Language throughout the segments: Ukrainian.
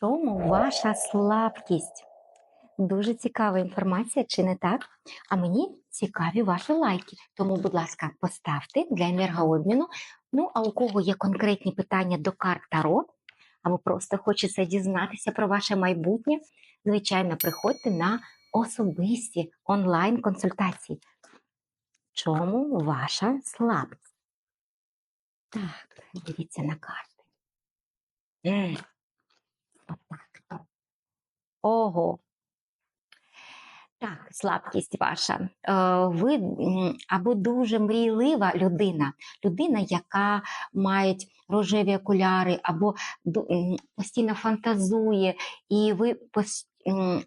чому ваша слабкість? Дуже цікава інформація, чи не так? А мені цікаві ваші лайки. Тому, будь ласка, поставте для енергообміну. Ну, а у кого є конкретні питання до карт Таро, або просто хочеться дізнатися про ваше майбутнє, звичайно, приходьте на особисті онлайн-консультації. Чому ваша слабкість? Так, дивіться на карти. Ого. Так, слабкість ваша. Е, Ви або дуже мрійлива людина, людина, яка має рожеві окуляри, або постійно фантазує, і ви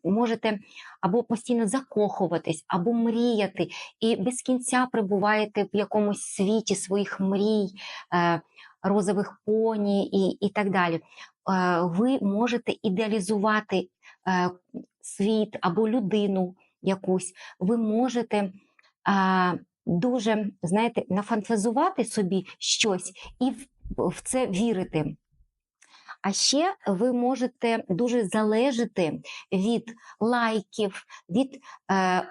можете або постійно закохуватись, або мріяти, і без кінця перебуваєте в якомусь світі своїх мрій, е, розових поні і, і так далі. Е, Ви можете ідеалізувати світ або людину якусь, ви можете дуже, знаєте, нафантазувати собі щось і в, це вірити. А ще ви можете дуже залежати від лайків, від е,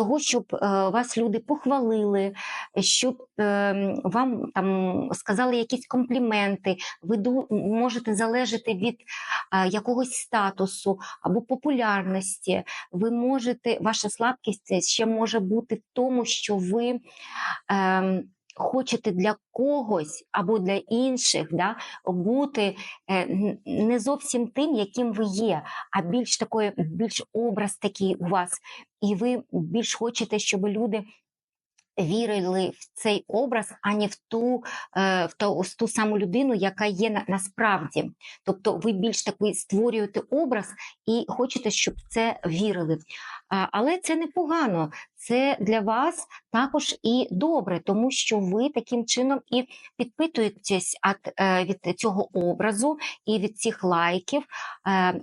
того, щоб е, вас люди похвалили, щоб е, вам там сказали якісь компліменти. Ви можете залежати від е, якогось статусу або популярності. Ви можете, ваша слабкість ще може бути в тому, що ви. Хочете для когось або для інших да, бути е, не зовсім тим, яким ви є, а більш такою, більш образ такий у вас, і ви більш хочете, щоб люди вірили в цей образ, ані в ту, е, в ту, в ту саму людину, яка є на, насправді. Тобто ви більш такий створюєте образ і хочете, щоб це вірили. Але це непогано. Це для вас також і добре, тому що ви таким чином і підпитуєтесь від, е, від цього образу і від цих лайків. Е,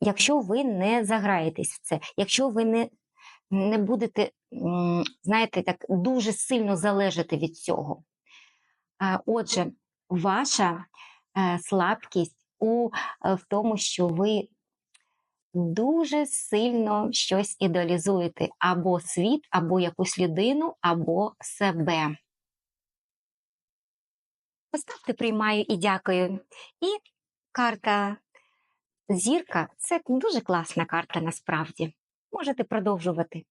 Якщо ви не заграєтесь в це, якщо ви не, не будете, знаєте, так дуже сильно залежати від цього. Отже, ваша е, слабкість у, е, в тому, що ви дуже сильно щось ідеалізуєте або світ, або якусь людину, або себе. Поставте приймаю і дякую. І карта зірка це дуже класна карта насправді. Можете продовжувати.